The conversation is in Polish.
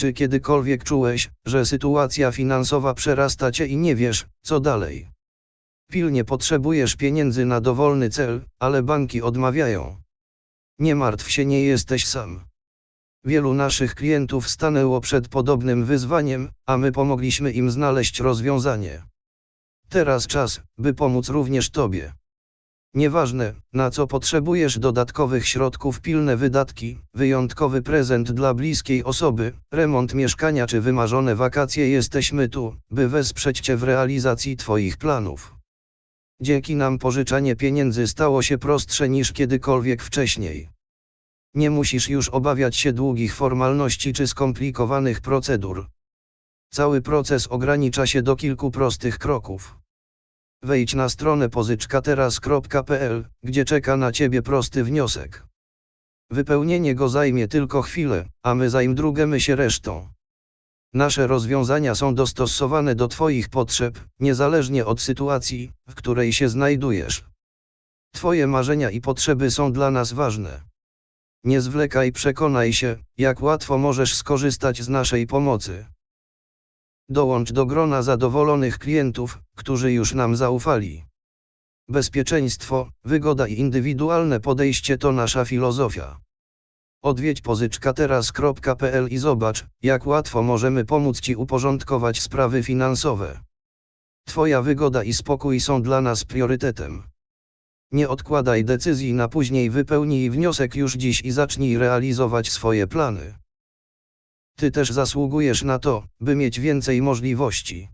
Czy kiedykolwiek czułeś, że sytuacja finansowa przerasta cię i nie wiesz, co dalej? Pilnie potrzebujesz pieniędzy na dowolny cel, ale banki odmawiają. Nie martw się, nie jesteś sam. Wielu naszych klientów stanęło przed podobnym wyzwaniem, a my pomogliśmy im znaleźć rozwiązanie. Teraz czas, by pomóc również Tobie. Nieważne, na co potrzebujesz dodatkowych środków, pilne wydatki, wyjątkowy prezent dla bliskiej osoby, remont mieszkania czy wymarzone wakacje, jesteśmy tu, by wesprzeć Cię w realizacji Twoich planów. Dzięki nam pożyczanie pieniędzy stało się prostsze niż kiedykolwiek wcześniej. Nie musisz już obawiać się długich formalności czy skomplikowanych procedur. Cały proces ogranicza się do kilku prostych kroków. Wejdź na stronę pożyczkateraz.pl, gdzie czeka na Ciebie prosty wniosek. Wypełnienie go zajmie tylko chwilę, a my zaimdrugemy się resztą. Nasze rozwiązania są dostosowane do Twoich potrzeb, niezależnie od sytuacji, w której się znajdujesz. Twoje marzenia i potrzeby są dla nas ważne. Nie zwlekaj, przekonaj się, jak łatwo możesz skorzystać z naszej pomocy. Dołącz do grona zadowolonych klientów, którzy już nam zaufali. Bezpieczeństwo, wygoda i indywidualne podejście to nasza filozofia. Odwiedź pożyczkateraz.pl i zobacz, jak łatwo możemy pomóc Ci uporządkować sprawy finansowe. Twoja wygoda i spokój są dla nas priorytetem. Nie odkładaj decyzji na później, wypełnij wniosek już dziś i zacznij realizować swoje plany. Ty też zasługujesz na to, by mieć więcej możliwości.